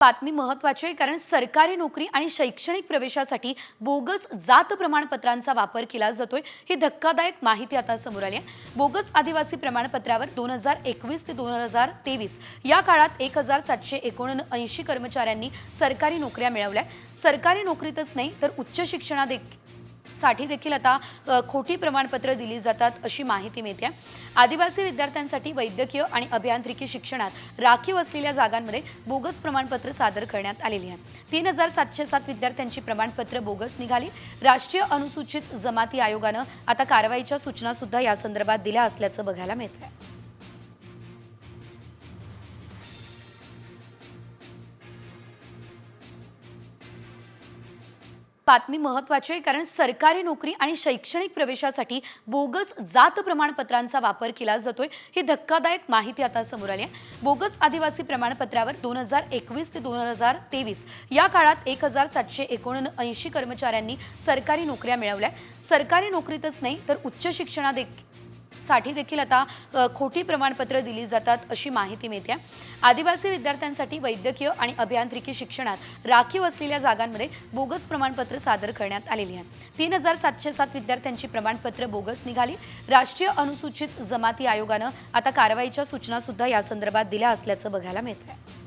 बातमी महत्वाची आहे कारण सरकारी नोकरी आणि शैक्षणिक प्रवेशासाठी बोगस जात प्रमाणपत्रांचा वापर केला जातोय. ही धक्कादायक माहिती आता समोर आली आहे. बोगस आदिवासी प्रमाणपत्रावर दोन हजार एकवीस ते दोन हजार तेवीस या काळात एक हजार सातशे एकोणऐंशी कर्मचाऱ्यांनी सरकारी नोकऱ्या मिळवल्या. सरकारी नोकरीतच नाही तर उच्च शिक्षणा साठी देखील आता खोटी प्रमाणपत्र दिली जातात अशी माहिती मिळते. आदिवासी विद्यार्थ्यांसाठी वैद्यकीय आणि अभियांत्रिकी शिक्षणात राखीव असलेल्या जागांमध्ये बोगस प्रमाणपत्र सादर करण्यात आलेली आहे. तीन हजार सातशे सात विद्यार्थ्यांची प्रमाणपत्र बोगस निघाली. राष्ट्रीय अनुसूचित जमाती आयोगानं आता कारवाईच्या सूचना सुद्धा या संदर्भात दिल्या असल्याचं बघायला मिळत आहे बातमी महत्वाची आहे कारण सरकारी नोकरी आणि शैक्षणिक प्रवेशासाठी बोगस जात प्रमाणपत्रांचा वापर केला जातोय. ही धक्कादायक माहिती आता समोर आली आहे. बोगस आदिवासी प्रमाणपत्रावर दोन हजार एकवीस ते दोन हजार तेवीस या काळात एक हजार सातशे एकोणऐंशी कर्मचाऱ्यांनी सरकारी नोकऱ्या मिळवल्या. सरकारी नोकरीतच नाही तर उच्च शिक्षणा साठी देखील आता खोटी प्रमाणपत्र दिली जातात अशी माहिती मिळते. आदिवासी विद्यार्थ्यांसाठी वैद्यकीय आणि अभियांत्रिकी शिक्षणात राखीव असलेल्या जागांमध्ये बोगस प्रमाणपत्र सादर करण्यात आलेली आहे. तीन हजार सातशे सात विद्यार्थ्यांची प्रमाणपत्र बोगस निघाली. राष्ट्रीय अनुसूचित जमाती आयोगानं आता कारवाईच्या सूचना सुद्धा या संदर्भात दिल्या असल्याचं बघायला मिळत आहे